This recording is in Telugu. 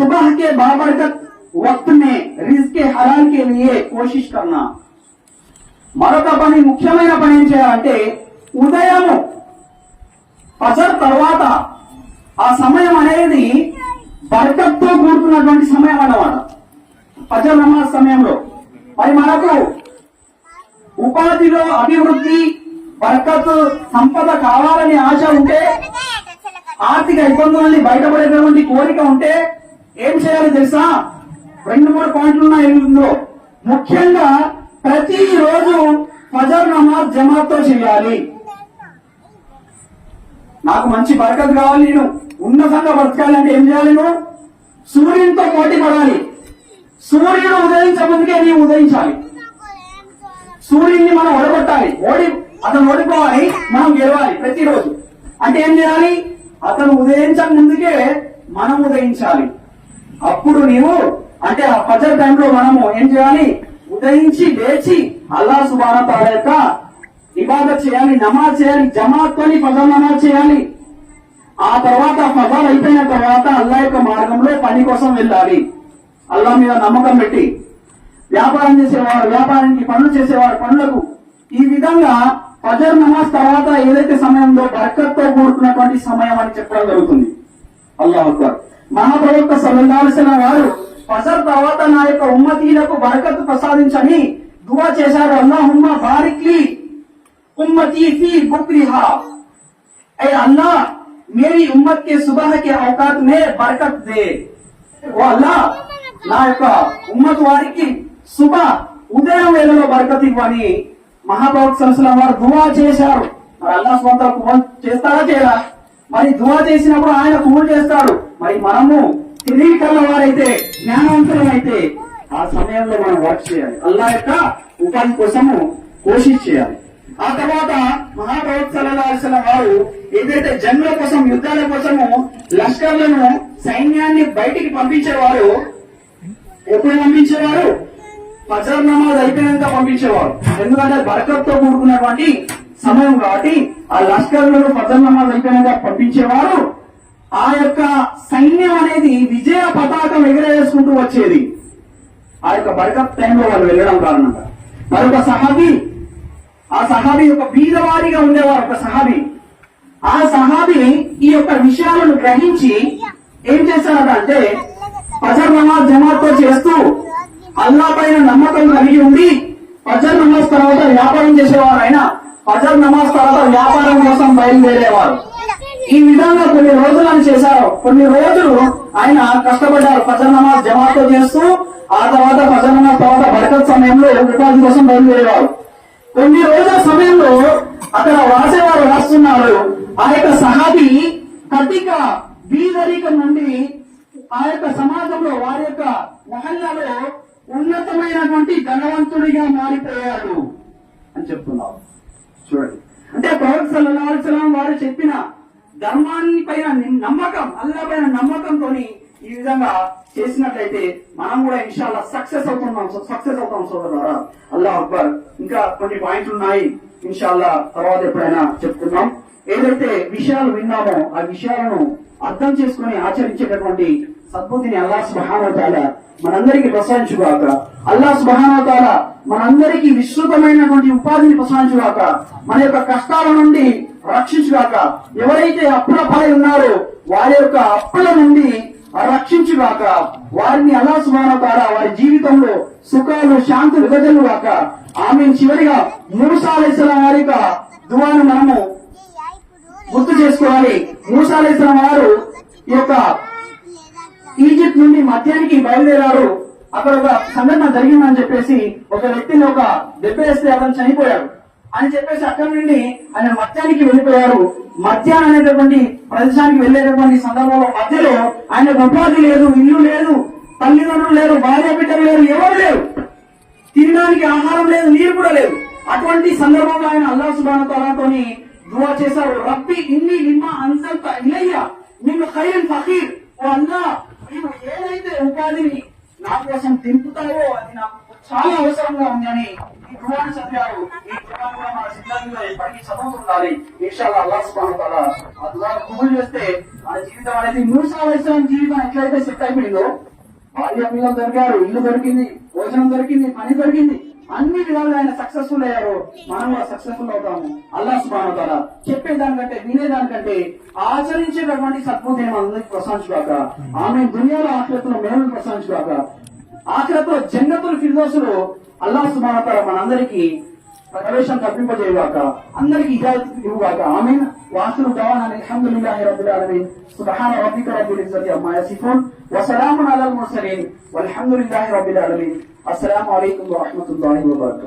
सुबह के बाबरकत वक्त में रिज के हलाल के लिए कोशिश करना మరొక పని ముఖ్యమైన పని ఏం చేయాలంటే ఉదయము ఫజర్ తర్వాత ఆ సమయం అనేది బరకత్తో కూడుకున్నటువంటి సమయం అన్నమాట ఫజర్ నమాజ్ సమయంలో మరి మనకు ఉపాధిలో అభివృద్ధి బరకత్ సంపద కావాలని ఆశ ఉంటే ఆర్థిక ఇబ్బందుల నుండి బయటపడేటువంటి కోరిక ఉంటే ఏం చేయాలి తెలుసా? రెండు మూడు పాయింట్లు ఉన్నాయి ఇందులో. ముఖ్యంగా ప్రతి రోజు ఫజర్ నమాజ్ జమాత్తో చేయాలి. నాకు మంచి బరకత్ కావాలి నేను. ఉన్నతంగా బ్రతకాలంటే ఏం చేయాలి నువ్వు సూర్యునితో పోటీ పడాలి. సూర్యుడు ఉదయించే ముందుకే నీవు ఉదయించాలి. సూర్యుడిని మనం ఓడగొట్టాలి. ఓడి అతను ఓడిపోవాలి మనం గెలవాలి ప్రతిరోజు. అంటే ఏం చేయాలి? అతను ఉదయించక ముందుకే మనం ఉదయించాలి. అప్పుడు నీవు అంటే ఆ ఫజర్ టైంలో మనము ఏం చేయాలి? ఉదయించి లేచి అల్లా సుబాన తాల యొక్క ఇబాదత్ చేయాలి నమాజ్ చేయాలి జమాత్తోని ఫజర్ నమాజ్ చేయాలి. ఆ తర్వాత ఫజర్ అయిపోయిన తర్వాత అల్లా యొక్క మార్గంలో పని కోసం వెళ్ళాలి. అల్లా మీద నమ్మకం పెట్టి. వ్యాపారం చేసేవారు వ్యాపారానికి పనులు చేసేవారు పనులకు. ఈ విధంగా ఫజర్ నమాజ్ తర్వాత ఏదైతే సమయంలో బరకత్తో కూడుకున్నటువంటి సమయం అని చెప్పడం జరుగుతుంది. అల్లాహ్ అక్బర్. మన ప్రభుత్వ వారు ఫసర్ తర్వాత నా యొక్క ఉమ్మతీలకు బరకత్ ప్రసాదించని దువా చేశారు. అల్లాహుమ్మ బారిక్లీ ఉమ్మతి ఫీ బుక్రిహా. ఏ అన్నా మేరీ ఉమ్మత్ కే సుబహ కే అవకాత్ మే బరకత్ దే. ఓ అల్లా నా యొక్క ఉమ్మత్ వారికి శుభ ఉదయం వేళలో బరకత్ ఇవ్వని మహాప్రవక్త సరసలం వారు దువా చేశారు. మరి అల్లా స్వంత కుమల్ చేస్తారా చేయరా? మరి దువా చేసినప్పుడు ఆయన కుమల్ చేస్తాడు. మరి మనము తెలివి కల్ల వారైతే జ్ఞానవంతులమైతే ఆ సమయంలో మనం వర్క్ చేయాలి. అల్లా యొక్క ఉపాధి కోసము కోషిష్ చేయాలి ఆ తర్వాత మహాప్రవక్త వారు ఏదైతే జన్మల కోసం యుద్ధాల కోసము లష్కర్లను సైన్యాన్ని బయటికి పంపించేవారు ఎప్పుడు పంపించేవారు? ఫజర్ నమాజ్ అయిపోయినంత పంపించేవారు. ఎందుకంటే బరకత్తో కూడుకున్నటువంటి సమయం కాబట్టి ఆ లష్కర్లను ఫజర్ నమాజ్ అయిపోయినాక పంపించేవారు. ఆ యొక్క సైన్యం అనేది విజయ పతాకం ఎగరేసుకుంటూ వచ్చేది. ఆ యొక్క బరకత్ టైంలో వాళ్ళు వెళ్ళడం కారణంగా. మరొక సహాబీ ఆ సహాబీ ఒక బీదవారిగా ఉండేవారు ఒక సహాబీ. ఆ సహాబీ ఈ యొక్క విషయాలను గ్రహించి ఏం చేశారంటే అంటే నమాజ్ జమాత్తో చేస్తూ అల్లా పైన నమ్మకం కలిగి ఉండి పజర్ నమాజ్ తర్వాత వ్యాపారం చేసేవారు ఆయన. పజర్ నమాజ్ తర్వాత వ్యాపారం కోసం బయలుదేరేవారు. ఈ విధంగా కొన్ని రోజులను చేశారు. కొన్ని రోజులు ఆయన కష్టపడ్డారు. ఫజర్ నమాజ్ చేస్తూ ఆ తర్వాత ఫజర్ నమాజ్ తర్వాత బరకత్ సమయంలో ఉపాధి కోసం బయలుదేరేవారు. కొన్ని రోజుల సమయంలో అక్కడ వాసేవారు రాస్తున్నారు. ఆ యొక్క సహాబి కటిక బీదరికం నుండి ఆ యొక్క సమాజంలో వారి యొక్క మహల్లాలో ఉన్నతమైనటువంటి ధనవంతుడిగా మారిపోయాడు అని చెప్తున్నారు. చూడండి. అంటే ప్రవక్త సల్లల్లాహు అలైహి వారు చెప్పిన ధర్మాన్ని పైన నమ్మకం అల్లా పైన నమ్మకంతో ఈ విధంగా చేసినట్లయితే మనం కూడా ఇన్షాల్లా సక్సెస్ అవుతున్నాం సక్సెస్ అవుతాం సోదరులారా. అల్లా అక్బర్. ఇంకా కొన్ని పాయింట్లు ఉన్నాయి. ఇన్షాల్లా తర్వాత ఎప్పుడైనా చెప్తున్నాం ఏదైతే విషయాలు విన్నామో ఆ విషయాలను అర్థం చేసుకుని ఆచరించేటటువంటి సద్బుద్ధిని అల్లా సుబహానోతాల మనందరికీ ప్రసాదించుగాక. అల్లా సుబహానోతాల మనందరికీ విస్తృతమైనటువంటి ఉపాధిని ప్రసాదించుగాక మన యొక్క కష్టాల నుండి రక్షించుగాక ఎవరైతే అప్పుల ఉన్నారో వారి యొక్క అప్పుల నుండి రక్షించుగాక వారిని అలా సుమాన ద్వారా వారి జీవితంలో సుఖాలు శాంతులు విభజనుగాక ఆమె చివరిగా మూసాలేసిన వారి దువాను మనము గుర్తు చేసుకోవాలి. మూసాలేసిన వారు ఈ యొక్క ఈజిప్ట్ నుండి మద్యానికి బయలుదేరారు. అక్కడ ఒక సంఘటన జరిగిందని చెప్పేసి ఒక వ్యక్తిని ఒక దెబ్బ వేస్తే అతను చనిపోయాడు. అని చెప్పేసి అక్కడి నుండి ఆయన మద్యానికి వెళ్ళిపోయారు. మద్యం అనేటటువంటి ప్రదేశానికి వెళ్ళేటటువంటి సందర్భంలో మధ్యలో ఆయన ఉపాధి లేదు ఇల్లు లేదు తల్లిదండ్రులు లేరు భార్య బిడ్డలు లేరు ఎవరు లేరు. తినడానికి ఆహారం లేదు నీరు కూడా లేదు. అటువంటి సందర్భంలో ఆయన అల్లా సుబాన తోని దువా చేశారు. రబ్బి ఇన్ని నిమ్మ అంతంత ఇలయ్య నిన్ను ఖైరన్ ఫకీర్. ఓ అల్లా మేము ఏదైతే ఉపాధిని నా కోసం దింపుతావో అది నాకు చాలా అవసరంగా ఉందని ఈ కుర్బాన్ చదివారు ఈ కుర్బాన్ కూడా మన సిద్ధంగా ఎప్పటికీ చదువుతుండాలి విషయాలు అల్లాహ్ సుబ్హానహు వ తఆలా అల్లాహ్ చేస్తే మన జీవితం అనేది మూడు వయసు జీవితం ఎట్లయితే సెట్ అయిపోయిందో భార్య పిల్లలు దొరికారు ఇల్లు దొరికింది భోజనం దొరికింది పని దొరికింది అన్ని విధాలుగా ఆయన సక్సెస్ఫుల్ అయ్యారు. మనం కూడా సక్సెస్ఫుల్ అవుతాము. అల్లా సుబాను తల వినే దానికంటే ఆచరించేటటువంటి సద్బుద్ధి మనందరికి ప్రశంసగాక ఆమె దునియాలో ఆఖరత్తులో మేలు ప్రశంసగాక ఆఖరత్తులో జన్నతులు ఫిర్దోసులు అల్లా సుబాను తల మనందరికీ ప్రవేశం కల్పింపజేయగాక అందరికి ఇజాజత్ ఇవ్వగాక ఆమె వాసులు దవాన్ అల్హమ్దులిల్లాహి రబ్బిల్ ఆలమీన్ సుబ్హాన రబ్బిక రబ్బిల్ ఇజ్జతి అమ్మా యసిఫూన్ వసలామున్ అలల్ ముర్సలీన్ వల్హమ్దులిల్లాహి రబ్బిల్ ఆలమీన్ అస్సలాము అలైకుం వరహ్మతుల్లాహి వబరకాతుహు